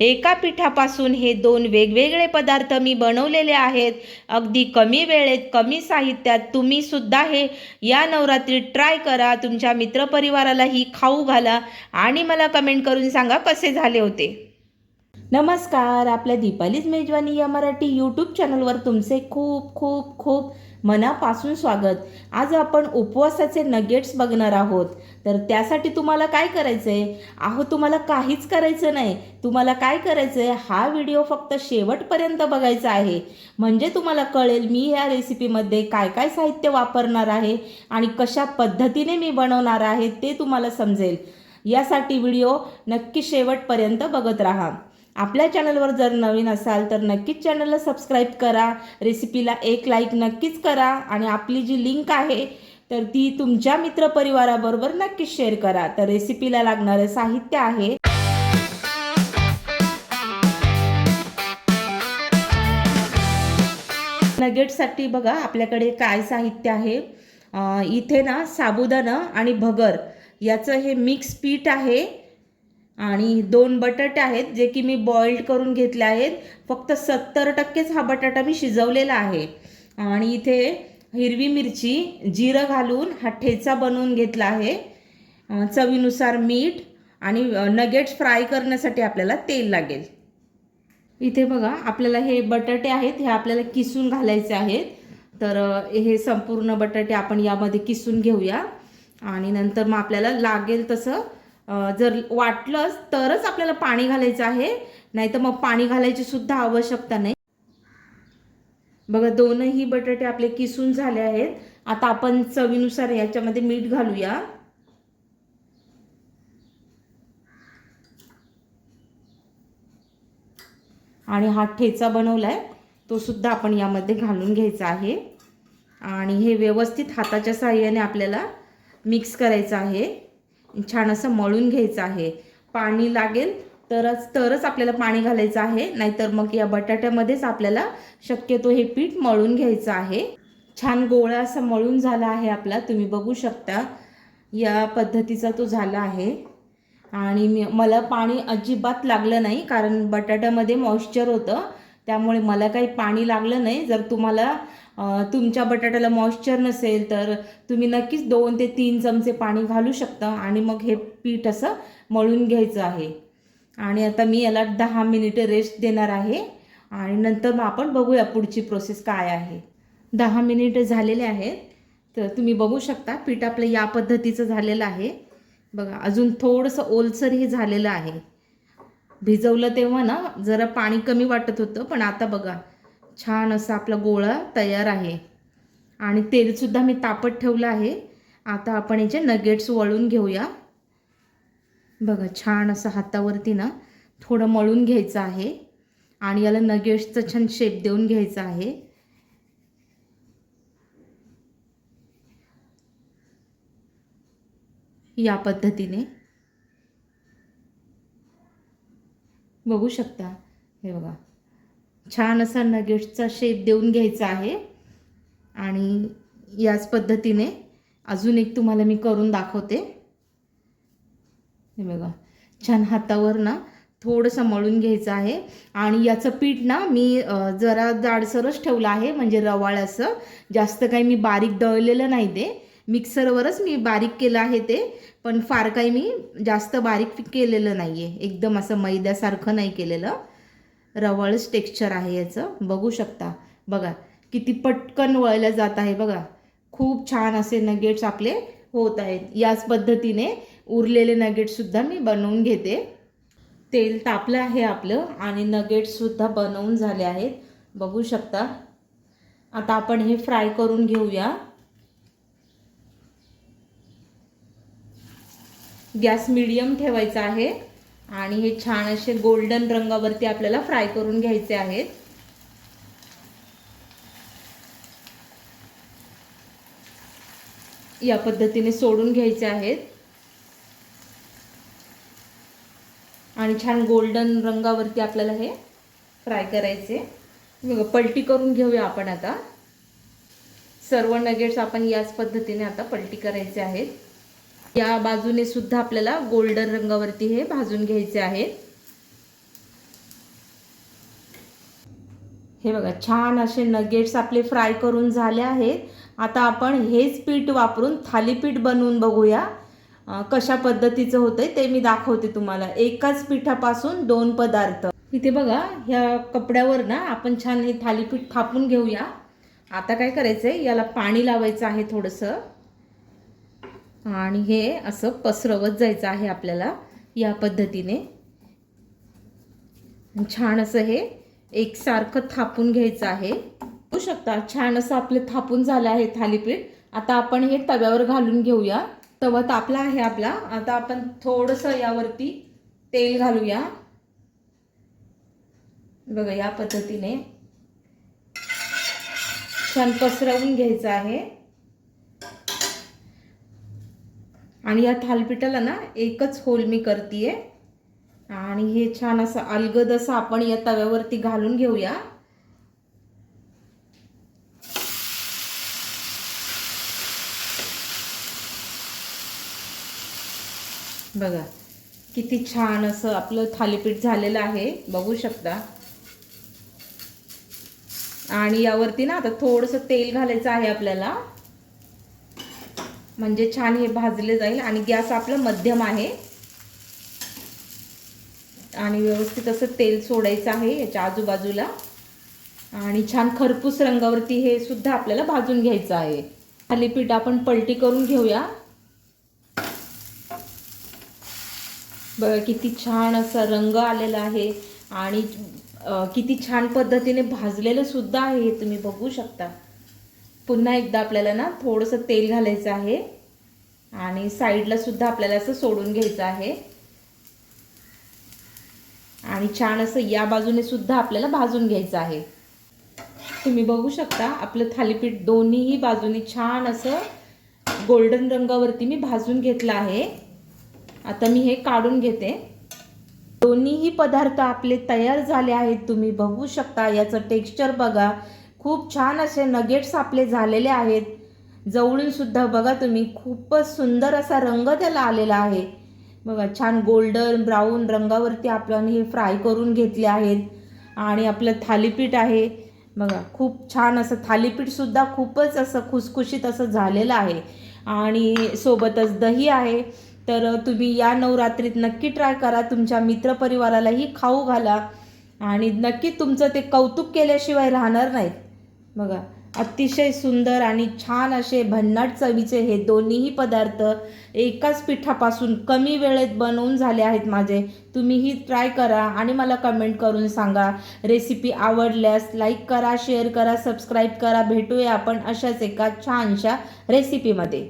एका पिठापासून हे दोन वेगवेगळे पदार्थ मी बनवलेले आहेत. अगदी कमी वेळेत कमी साहित्यात तुम्ही सुद्धा हे या नवरात्रीत ट्राय करा. तुमच्या मित्रपरिवारालाही खाऊ घाला आणि मला कमेंट करून सांगा कसे झाले होते. नमस्कार आपल्या दीपालीज मेजवानी या मराठी यूट्यूब चॅनलवर तुमचे खूप खूप खूप मनापासून स्वागत. आज आपण उपवासाचे नगेट्स बघणार आहोत. तर त्यासाठी तुम्हाला काय करायचं आहे अहो तुम्हाला काहीच करायचं नाही. तुम्हाला काय करायचं आहे हा व्हिडिओ फक्त शेवटपर्यंत बघायचा आहे. म्हणजे तुम्हाला कळेल मी या रेसिपीमध्ये काय काय साहित्य वापरणार आहे आणि कशा पद्धतीने मी बनवणार आहे ते तुम्हाला समजेल. यासाठी व्हिडिओ नक्की शेवटपर्यंत बघत राहा. आपल्या चॅनलवर जर नवीन असाल तर नक्कीच चॅनलला सबस्क्राईब करा. रेसिपीला एक लाईक नक्कीच करा. आणि आपली जी लिंक आहे तर ती तुमच्या मित्रपरिवाराबरोबर नक्कीच शेअर करा. तर रेसिपीला लागणारं साहित्य आहे. नगेटसाठी बघा आपल्याकडे काय साहित्य आहे? इथे ना साबुदाणा आणि भगर याचं हे मिक्स पीठ आहे. आणि दोन बटाटे आहेत जे की मी बॉइल्ड करून घेतले आहेत. फक्त सत्तर टक्केच हा बटाटा मी शिजवलेला आहे. आणि इथे हिरवी मिरची जिरं घालून हा ठेचा बनवून घेतला आहे. चवीनुसार मीठ आणि नगेट्स फ्राय करण्यासाठी आपल्याला तेल लागेल. इथे बघा आपल्याला हे बटाटे आहेत हे आपल्याला किसून घालायचे आहेत. तर हे संपूर्ण बटाटे आपण यामध्ये किसून घेऊया. आणि नंतर मग आपल्याला लागेल तसं जर वाटलंच तरच आपल्याला पाणी घालायचं आहे. नाही तर मग पाणी घालायची सुद्धा आवश्यकता नाही. बघा दोनही बटाटे आपले किसून झाले आहेत. आता आपण चवीनुसार याच्यामध्ये मीठ घालूया. आणि हा ठेचा बनवला आहे तो सुद्धा आपण यामध्ये घालून घ्यायचा आहे. आणि हे व्यवस्थित हाताच्या साह्याने आपल्याला मिक्स करायचं आहे. छान असं मळून घ्यायचं आहे. पाणी लागेल तरच तरच आपल्याला पाणी घालायचं आहे. नाहीतर मग या बटाट्यामध्येच आपल्याला शक्यतो हे पीठ मळून घ्यायचं आहे. छान गोळा असा मळून झाला आहे आपला. तुम्ही बघू शकता या पद्धतीचा तो झाला आहे. आणि मी मला पाणी अजिबात लागलं नाही कारण बटाट्यामध्ये मॉइश्चर होतं. त्यामुळे मला काही पाणी लागलं नाही. जर तुम्हाला तुमच्या बटाट्याला मॉइश्चर नसेल तर तुम्ही नक्कीच दोन ते तीन चमचे पाणी घालू शकता आणि मग हे पीठ असं मळून घ्यायचं आहे. आणि आता मी याला दहा मिनिटं रेस्ट देणार आहे. आणि नंतर मग आपण बघूया पुढची प्रोसेस काय आहे. दहा मिनिटं झालेले आहेत. तर तुम्ही बघू शकता पीठ आपलं या पद्धतीचं झालेलं आहे. बघा अजून थोडंसं ओलसर हे झालेलं आहे. भिजवलं तेव्हा ना जरा पाणी कमी वाटत होतं पण आता बघा छान असा आपला गोळा तयार आहे. आणि तेलसुद्धा मी तापत ठेवलं आहे. आता आपण याचे नगेट्स वळून घेऊया. बघा छान असं हातावरती ना थोडं मळून घ्यायचं आहे. आणि याला नगेट्सचं छान शेप देऊन घ्यायचा आहे. या पद्धतीने. बघू शकता. हे बघा. छान असा नगेट्सचा शेप देऊन घ्यायचा आहे. आणि याच पद्धतीने अजून एक तुम्हाला मी करून दाखवते. हे बघा. छान हातावर ना थोडंसं मळून घ्यायचं आहे. आणि याचं पीठ ना मी जरा जाडसरच ठेवलं आहे. म्हणजे रवाळ असं जास्त काही मी बारीक दळलेलं नाही ते. मिक्सरवरच मी बारीक केलं आहे ते पण फार काही मी जास्त बारीक केलेलं नाही आहे एकदम असं मैद्यासारखं नाही केलेलं. रवळच टेक्स्चर आहे याचं. बघू शकता. बघा किती पटकन वळलं जात आहे बघा. खूप छान असे नगेट्स आपले होत आहेत. याच पद्धतीने उरलेले नगेट्ससुद्धा मी बनवून घेते. तेल तापलं आहे आपलं आणि नगेट्ससुद्धा बनवून झाले आहेत. बघू शकता. आता आपण हे फ्राय करून घेऊया. गॅस मिडियम ठेवायचा आहे. आणि हे छान असे गोल्डन रंगावरती आपल्याला फ्राय करून घ्यायचे आहेत. या पद्धतीने सोडून घ्यायचे आहेत. आणि छान गोल्डन रंगावरती आपल्याला हे फ्राय करायचे. पलटी करून घेऊया आपण आता. सर्व नगेट्स आपण याच पद्धतीने आता पलटी करायचे आहेत. या बाजूने सुद्धा आपल्याला गोल्डन रंगावरती हे भाजून घ्यायचे आहेत. हे बघा छान असे नगेट्स आपले फ्राय करून झाले आहेत. आता आपण हेच पीठ वापरून थालीपीठ बनवून बघूया. कशा पद्धतीचं होतंय ते मी दाखवते तुम्हाला. एकाच पिठापासून दोन पदार्थ. इथे बघा ह्या कपड्यावर ना आपण छान हे थालीपीठ थापून घेऊया. आता काय करायचंय? याला पाणी लावायचं आहे थोडंसं. आणि हे असं पसरवत जायचं आहे आपल्याला या पद्धतीने. छान असं हे एकसारखं थापून घ्यायचं आहे. होऊ शकता छान असं आपलं थापून झालं आहे थालीपीठ. आता आपण हे तव्यावर घालून घेऊया. तवा तापला आहे आपला. आता आपण थोडंसं यावरती तेल घालूया. बघा या पद्धतीने छान पसरवून घ्यायचं आहे. आणि या थालपिठाला ना एकच होल मी करते आणि हे छान असं अलगद असं आपण या तव्यावरती घालून घेऊया. बघा किती छान असं आपलं थालीपीठ झालेलं आहे. बघू शकता. आणि यावरती ना आता थोडंसं तेल घालायचं आहे आपल्याला. म्हणजे छान हे भाजले जाईल आणि गॅस आपला मध्यम आहे. आणि व्यवस्थित असं तेल सोडायचं आहे याच्या आजूबाजूला. आणि छान खरपूस रंगावरती हे सुद्धा आपल्याला भाजून घ्यायचं आहे. थालीपीठ आपण पलटी करून घेऊया. बघा किती छान असा रंग आलेला आहे. आणि किती छान पद्धतीने भाजलेलं सुद्धा आहे हे तुम्ही बघू शकता. पुन्हा एकदा आपल्याला ना थोडंसं तेल घालायचं आहे. आणि साईडला सुद्धा आपल्याला असं सोडून घ्यायचं आहे. आणि छान असं या बाजूने सुद्धा आपल्याला भाजून घ्यायचं आहे. तुम्ही बघू शकता आपलं थालीपीठ दोन्हीही बाजूने छान असं गोल्डन रंगावरती मी भाजून घेतलं आहे. आता मी हे काढून घेते. दोन्हीही पदार्थ आपले तयार झाले आहेत. तुम्ही बघू शकता याचं टेक्स्चर बघा. खूप छान असे नगेट्स आपले झालेले आहेत. जवळून सुद्धा बघा तुम्ही खूपच सुंदर असा रंग त्याला आलेला आहे. बघा छान गोल्डन ब्राऊन रंगावरती आपण हे फ्राय करून घेतले आहेत. आणि आपलं थालीपीठ आहे. बघा खूप छान असं थालीपीठसुद्धा खूपच असं खुसखुशीत असं झालेलं आहे. आणि सोबतच दही आहे. तर तुम्ही या नवरात्रीत नक्की ट्राय करा. तुमच्या मित्रपरिवारालाही खाऊ घाला. आणि नक्की तुमचं ते कौतुक केल्याशिवाय राहणार नाहीत बघा अतिशय सुंदर आणि छान असे भन्नाट चवीचे हे दोन्हीही पदार्थ एकाच पिठापासून कमी वेळेत बनवून झाले आहेत माझे. तुम्हीही ट्राय करा आणि मला कमेंट करून सांगा. रेसिपी आवडल्यास लाईक करा शेअर करा सबस्क्राईब करा. भेटूया आपण अशाच एका छानशा रेसिपीमध्ये